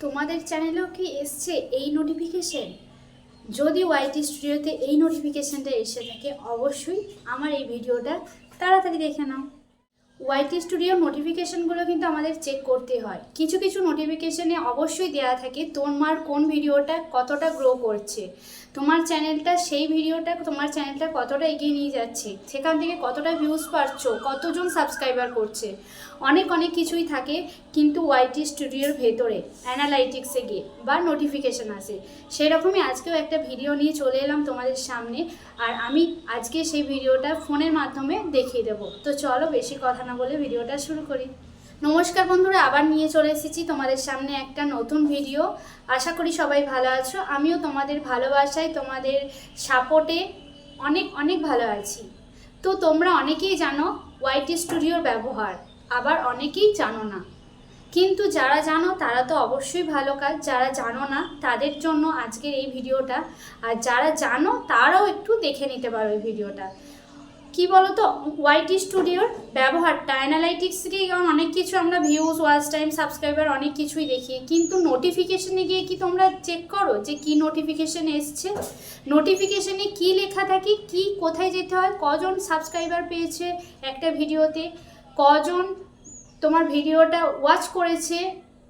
তোমাদের চ্যানেলেও কি এসছে এই নোটিফিকেশন যদি ওয়াইটি স্টুডিওতে এই নোটিফিকেশনটা এসে থাকে, অবশ্যই আমার এই ভিডিওটা তাড়াতাড়ি দেখে নাও। ওয়াইটি স্টুডিও নোটিফিকেশনগুলো কিন্তু আমাদের চেক করতে হয়। কিছু কিছু নোটিফিকেশনে অবশ্যই দেওয়া থাকে তোমার কোন ভিডিওটা কতটা গ্রো করছে। তোমার চ্যানেলটা, সেই ভিডিওটা, তোমার চ্যানেলটা কতটা এগিয়ে নিয়ে যাচ্ছে। সেখান থেকে কতটা ভিউজ পাচ্ছ, কতজন সাবস্ক্রাইবার করছে। অনেক অনেক কিছুই থাকে, কিন্তু ওয়াইটি স্টুডিওর ভেতরে অ্যানালাইটিক্সে গিয়ে বা নোটিফিকেশান আসে। সেরকমই আজকেও একটা ভিডিও নিয়ে চলে এলাম তোমাদের সামনে, আর আমি আজকে সেই ভিডিওটা ফোনের মাধ্যমে দেখিয়ে দেবো। তো চলো বেশি কথা না বলে ভিডিওটা শুরু করি। নমস্কার বন্ধুরা, আবার নিয়ে চলে এসেছি তোমাদের সামনে একটা নতুন ভিডিও আশা করি সবাই ভালো আছো। আমিও তোমাদের ভালোবাসায়, তোমাদের সাপোর্টে অনেক অনেক ভালো আছি। তো তোমরা অনেকেই জানো ওয়াইটি স্টুডিওর ব্যবহার। আবার অনেকেই জানো না। কিন্তু যারা জানো, তারা তো অবশ্যই ভালো কাজ। যারা জানো না, তাদের জন্য আজকের এই ভিডিওটা। আর যারা জানো, তারাও একটু দেখে নিতে পারো এই ভিডিওটা। কি বলতো? ওয়াইটি স্টুডিওর ব্যবহারটা অ্যানালাইটিক্সকে যেমন অনেক কিছু আমরা ভিউজ ওয়াচ টাইম সাবস্ক্রাইবার অনেক কিছুই দেখি। কিন্তু নোটিফিকেশনে গিয়ে কি তোমরা চেক করো যে কি নোটিফিকেশন এসছে? নোটিফিকেশনে কি লেখা থাকে? কি কোথায় যেতে হয়? কজন সাবস্ক্রাইবার পেয়েছে একটা ভিডিওতে? কজন তোমার ভিডিওটা ওয়াচ করেছে,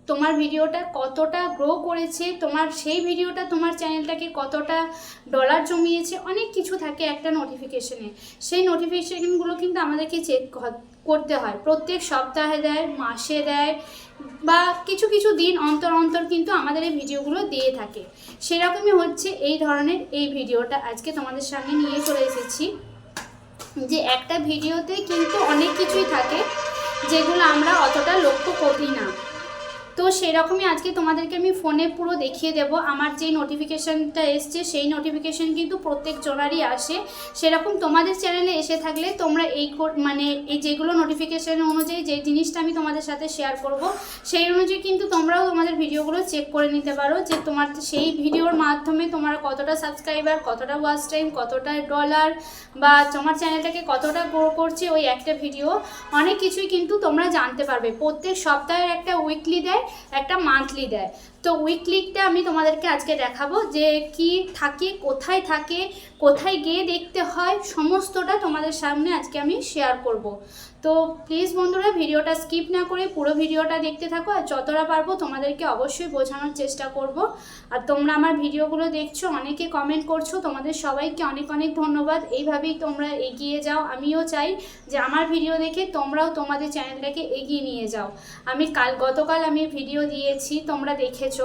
তোমার ভিডিওটা কতটা গ্রো করেছে, তোমার সেই ভিডিওটা তোমার চ্যানেলটাকে কতটা ডলার জমিয়েছে, অনেক কিছু থাকে একটা নোটিফিকেশনে সেই নোটিফিকেশানগুলো কিন্তু আমাদেরকে চেক করতে হয়। প্রত্যেক সপ্তাহে দেয়, মাসে দেয়, বা কিছু কিছু দিন অন্তর অন্তর কিন্তু আমাদের এই ভিডিওগুলো দিয়ে থাকে। সেরকমই হচ্ছে এই ধরনের এই ভিডিওটা আজকে তোমাদের সামনে নিয়ে চলে এসেছি। যে একটা ভিডিওতে কিন্তু অনেক কিছুই থাকে যেগুলো আমরা অতটা লক্ষ্য করি না। তো সেরকমই আজকে তোমাদেরকে আমি ফোনে পুরো দেখিয়ে দেব। আমার যেই নোটিফিকেশানটা এসছে, সেই নোটিফিকেশান কিন্তু প্রত্যেক জনারই আসে। সেরকম তোমাদের চ্যানেলে এসে থাকলে তোমরা এই মানে এই যেগুলো নোটিফিকেশান অনুযায়ী যে জিনিসটা আমি তোমাদের সাথে শেয়ার করব, সেই অনুযায়ী কিন্তু তোমরাও তোমাদের ভিডিওগুলো চেক করে নিতে পারো যে তোমার সেই ভিডিওর মাধ্যমে তোমার কতটা সাবস্ক্রাইবার কতটা ওয়াচ টাইম কতটা ডলার বা তোমার চ্যানেলটাকে কতটা গ্রো করছে ওই একটা ভিডিও অনেক কিছুই কিন্তু তোমরা জানতে পারবে। প্রত্যেক সপ্তাহের একটা উইকলি দেয়। একটা মান্থলি দেয়। তো উইকলিটা আমি তোমাদেরকে আজকে দেখাবো যে কি থাকে, কোথায় থাকে, কোথায় গিয়ে দেখতে হয়, সমস্তটা তোমাদের সামনে আজকে আমি শেয়ার করব। তো প্লিজ বন্ধুরা ভিডিওটা স্কিপ না করে পুরো ভিডিওটা দেখতে থাকো আর যতটা পারব তোমাদেরকে অবশ্যই বোঝানোর চেষ্টা করব। আর তোমরা আমার ভিডিওগুলো দেখছ, অনেকে কমেন্ট করছ, তোমাদের সবাইকে অনেক অনেক ধন্যবাদ। এইভাবেই তোমরা এগিয়ে যাও। আমিও চাই যে আমার ভিডিও দেখে তোমরাও তোমাদের চ্যানেলটাকে এগিয়ে নিয়ে যাও। আমি কাল, গতকাল আমি ভিডিও দিয়েছি, তোমরা দেখেছ।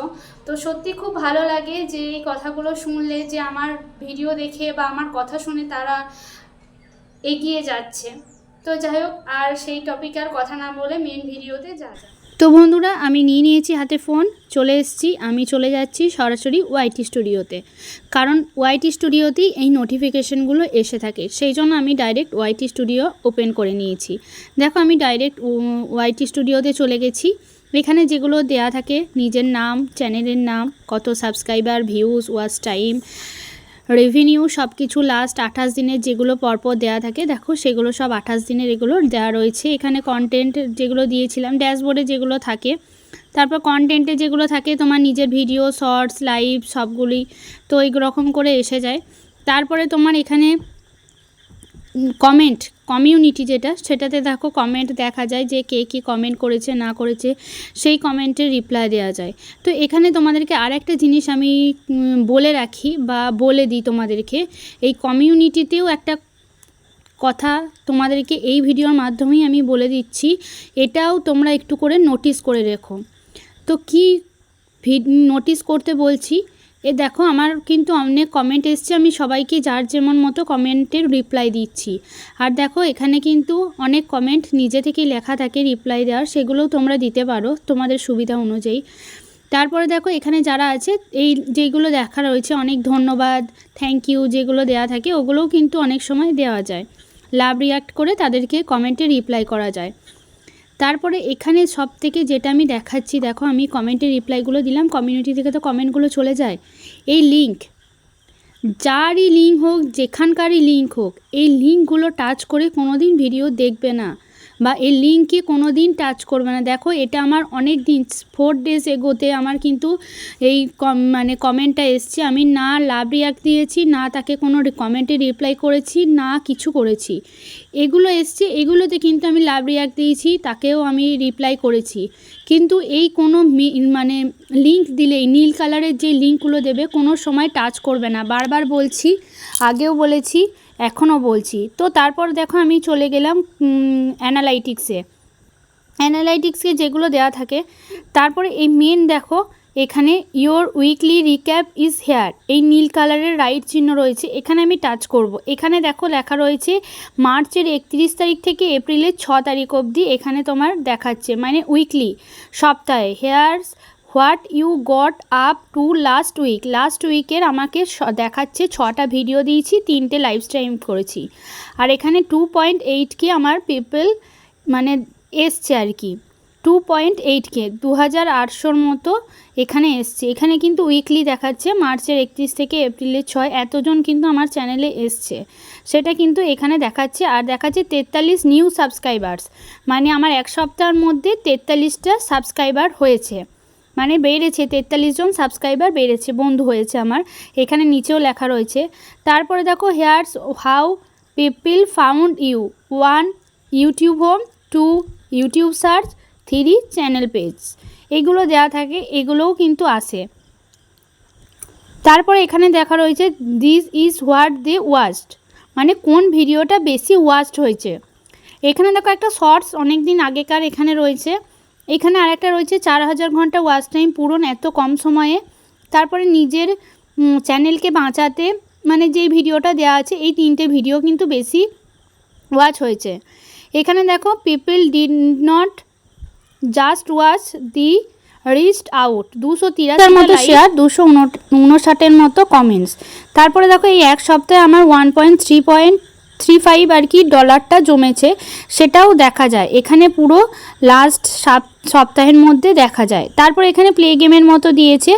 তো সত্যি খুব ভালো লাগে যে এই কথাগুলো শুনলে, যে আমার ভিডিও দেখে বা আমার কথা শুনে তারা এগিয়ে যাচ্ছে। তো যাই হোক, আর সেই টপিক আর কথা না বলে মেন ভিডিওতে যা যা। তো বন্ধুরা, আমি নিয়ে নিয়েছি হাতে ফোন চলে এসেছি। আমি চলে যাচ্ছি সরাসরি ওয়াইটি স্টুডিওতে কারণ ওয়াইটি স্টুডিওতেই এই নোটিফিকেশনগুলো এসে থাকে। সেই জন্য আমি ডাইরেক্ট ওয়াইটি স্টুডিও ওপেন করে নিয়েছি। দেখো, আমি ডাইরেক্ট ওয়াইটি স্টুডিওতে চলে গেছি। এখানে যেগুলো দেয়া থাকে, নিজের নাম, চ্যানেলের নাম, কত subscriber views watch time revenue সব কিছু লাস্ট আঠাশ দিনের যেগুলো পরপর দেওয়া থাকে, দেখো সেগুলো সব আঠাশ দিনের এগুলো দেওয়া রয়েছে। এখানে কন্টেন্ট যেগুলো দিয়েছিলাম ড্যাশবোর্ডে যেগুলো থাকে, তারপর কন্টেন্টে যেগুলো থাকে, তোমার নিজের ভিডিও শর্টস লাইভ সবগুলি, তো এই রকম করে এসে যায়। তারপরে তোমার এখানে কমেন্ট কমিউনিটি যেটা, সেটাতে দেখো কমেন্ট দেখা যায় যে কে কী কমেন্ট করেছে, না করেছে, সেই কমেন্টের রিপ্লাই দেওয়া যায়। তো এখানে তোমাদেরকে আর একটা জিনিস আমি বলে রাখি বা বলে দিই তোমাদেরকে, এই কমিউনিটিতেও একটা কথা তোমাদেরকে এই ভিডিওর মাধ্যমেই আমি বলে দিচ্ছি, এটাও তোমরা একটু করে নোটিস করে রেখো। তো কি নোটিস করতে বলছি এ দেখো, আমার কিন্তু অনেক কমেন্ট এসছে। আমি সবাইকে যার যেমন মতো কমেন্টের রিপ্লাই দিচ্ছি। আর দেখো, এখানে কিন্তু অনেক কমেন্ট নিজে থেকেই লেখা থাকে রিপ্লাই দেওয়ার। সেগুলোও তোমরা দিতে পারো তোমাদের সুবিধা অনুযায়ী। তারপরে দেখো, এখানে যারা আছে, এই যেগুলো দেখা রয়েছে, অনেক ধন্যবাদ থ্যাংক ইউ যেগুলো দেওয়া থাকে, ওগুলোও কিন্তু অনেক সময় দেওয়া যায়। লাভ রিয়াক্ট করে তাদেরকে কমেন্টে রিপ্লাই করা যায়। তারপরে এখানে সব থেকে যেটা আমি দেখাচ্ছি, দেখো আমি কমেন্টের রিপ্লাইগুলো দিলাম কমিউনিটি থেকে তো কমেন্টগুলো চলে যায়। এই লিঙ্ক যারই লিঙ্ক হোক, যেখানকারই লিঙ্ক হোক, এই লিঙ্কগুলো টাচ করে কোনো দিন ভিডিও দেখবে না। বা এই লিঙ্কে কোনো দিন টাচ করবে না। দেখো, এটা আমার অনেক দিন ফোর ডেজ এগোতে আমার কিন্তু এই মানে কমেন্টটা এসছে। আমি না লাভ রিয়াক্ট দিয়েছি, না তাকে কোনো কমেন্টে রিপ্লাই করেছি, না কিছু করেছি। এগুলো এসছে, এগুলোতে কিন্তু আমি লাভ রিয়াক্ট দিয়েছি, তাকেও আমি রিপ্লাই করেছি। কিন্তু এই কোনো মানে লিঙ্ক দিলেই নীল কালারের যে লিঙ্কগুলো দেবে, কোনো সময় টাচ করবে না। বারবার বলছি, আগেও বলেছি এখনও বলছি। তো তারপর দেখো আমি চলে গেলাম অ্যানালাইটিক্সে অ্যানালাইটিক্সে যেগুলো দেওয়া থাকে, তারপরে এই মেন দেখো, এখানে your weekly recap is here এই নীল কালারের রাইট চিহ্ন রয়েছে, এখানে আমি টাচ করব। এখানে দেখো লেখা রয়েছে, মার্চের একত্রিশ তারিখ থেকে এপ্রিলের ছ তারিখ অবধি এখানে তোমার দেখাচ্ছে মানে উইকলি সপ্তাহে here's what you got up to last week? Last উইকের আমাকে দেখাচ্ছে ছটা ভিডিও দিয়েছি, তিনটে লাইভ স্ট্রিম করেছি। আর এখানে টু পয়েন্ট এইটকে আমার পিপল মানে এসছে আর কি। টু পয়েন্ট এইটকে দু হাজার আটশোর মতো এখানে এসছে। এখানে কিন্তু উইকলি দেখাচ্ছে, মার্চের একত্রিশ থেকে এপ্রিলের ছয়, এতজন কিন্তু আমার চ্যানেলে এসছে। সেটা কিন্তু এখানে দেখাচ্ছে, আর দেখাচ্ছে তেতাল্লিশ নিউ সাবস্ক্রাইবার্স মানে আমার এক সপ্তাহের মধ্যে তেতাল্লিশটা সাবস্ক্রাইবার হয়েছে। মানে বেড়েছে, তেতাল্লিশ জন সাবস্ক্রাইবার বেড়েছে, বন্ধু হয়েছে আমার। এখানে নিচেও লেখা রয়েছে। তারপরে দেখো here's how people found you one YouTube home two YouTube search three channel page এগুলো দেওয়া থাকে, এগুলোও কিন্তু আসে তারপরে এখানে দেখা রয়েছে this is what they watched মানে কোন ভিডিওটা বেশি ওয়াচড হয়েছে। এখানে দেখো একটা শর্টস অনেক দিন আগেকার এখানে রয়েছে। এখানে আরেকটা রয়েছে চার হাজার ঘণ্টা ওয়াচ টাইম পূরণ এত কম সময়ে। তারপরে নিজের চ্যানেলকে বাঁচাতে মানে যেই ভিডিওটা দেওয়া আছে এই তিনটে ভিডিও কিন্তু বেশি ওয়াচ হয়েছে। এখানে দেখো people did not just watch the rest out দুশো তিরাশির মতো শেয়ার দুশো উনষাটের মতো কমেন্টস তারপরে দেখো এই এক সপ্তাহে আমার one point three point three five আর কি ডলারটা জমেছে সেটাও দেখা যায়। এখানে পুরো লাস্ট সপ্তাহের মধ্যে দেখা যায়। তারপর এখানে প্লে গেমের মতো দিয়েছে,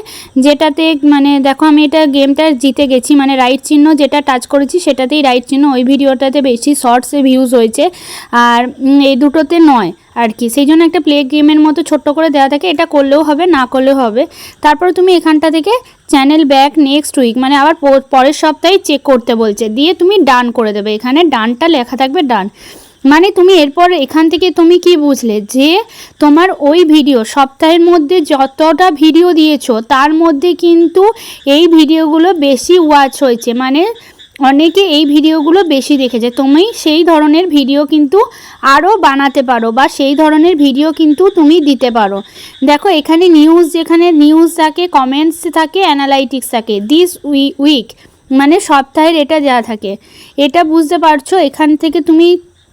যেটাতে মানে দেখো আমি এটা গেমটা জিতে গেছি মানে রাইট চিহ্ন যেটা টাচ করেছি সেটাতেই রাইট চিহ্ন। ওই ভিডিওটাতে বেশি শর্টসে ভিউজ হয়েছে। আর এই দুটোতে নয় আর কি। সেই জন্য একটা প্লে গেমের মতো ছোট্ট করে দেওয়া থাকে। এটা করলেও হবে, না করলেও হবে। তারপরে তুমি এখানটা থেকে চ্যানেল ব্যাক নেক্সট উইক মানে আবার পরের সপ্তাহে চেক করতে বলছে। দিয়ে তুমি ডান করে দেবে। এখানে ডানটা লেখা থাকবে ডান মানে তুমি এরপর এখান থেকে তুমি কি বুঝলে? যে তোমার ওই ভিডিও, সপ্তাহের মধ্যে যতটা ভিডিও দিয়েছ, তার মধ্যে কিন্তু এই ভিডিওগুলো বেশি ওয়াচ হয়েছে। মানে অনেকে এই ভিডিওগুলো বেশি দেখেছে। তুমি সেই ধরনের ভিডিও কিন্তু আরও বানাতে পারো বা সেই ধরনের ভিডিও কিন্তু তুমি দিতে পারো। দেখো, এখানে নিউজ যেখানে নিউজ থাকে কমেন্টস থাকে অ্যানালাইটিক্স থাকে। দিস উই উইক মানে সপ্তাহের এটা দেওয়া থাকে। এটা বুঝতে পারছ? এখান থেকে তুমি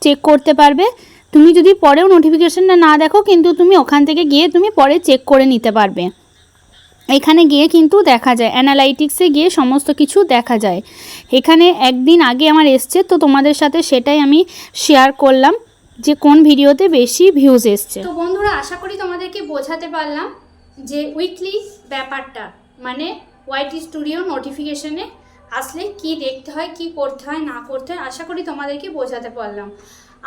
চেক করতে পারবে। তুমি যদি পরেও নোটিফিকেশনটা না দেখো, কিন্তু তুমি ওখান থেকে গিয়ে তুমি পরে চেক করে নিতে পারবে। এখানে গিয়ে কিন্তু দেখা যায় অ্যানালাইটিক্সে গিয়ে সমস্ত কিছু দেখা যায়। এখানে একদিন আগে আমার এসছে, তো তোমাদের সাথে সেটাই আমি শেয়ার করলাম যে কোন ভিডিওতে বেশি ভিউজ এসছে। তো বন্ধুরা, আশা করি তোমাদেরকে বোঝাতে পারলাম যে উইকলি ব্যাপারটা মানে ওয়াইটি স্টুডিও নোটিফিকেশনে আসলে কি দেখতে হয়, কি করতে হয়, না করতে হয়, আশা করি তোমাদেরকে বোঝাতে পারলাম।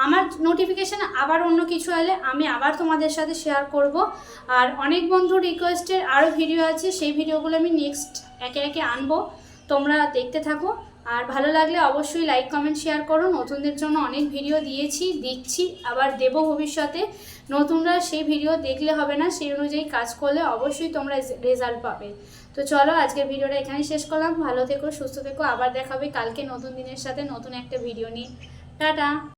আমার নোটিফিকেশান আবার অন্য কিছু এলে আমি আবার তোমাদের সাথে শেয়ার করব। আর অনেক বন্ধু রিকোয়েস্টের আরও ভিডিও আছে, সেই ভিডিওগুলো আমি নেক্সট একে একে আনব। তোমরা দেখতে থাকো। আর ভালো লাগলে অবশ্যই লাইক কমেন্ট শেয়ার করো। নতুনদের জন্য অনেক ভিডিও দিয়েছি, দিচ্ছি, আবার দেবো ভবিষ্যতে। নতুনরা সেই ভিডিও দেখলে হবে না, সেই অনুযায়ী কাজ করলে অবশ্যই তোমরা রেজাল্ট পাবে। তো চলো, আজকের ভিডিওটা এখানেই শেষ করলাম। ভালো থেকো, সুস্থ থেকো। আবার দেখাবে কালকে নতুন দিনের সাথে নতুন একটা ভিডিও নিয়ে। টাটা!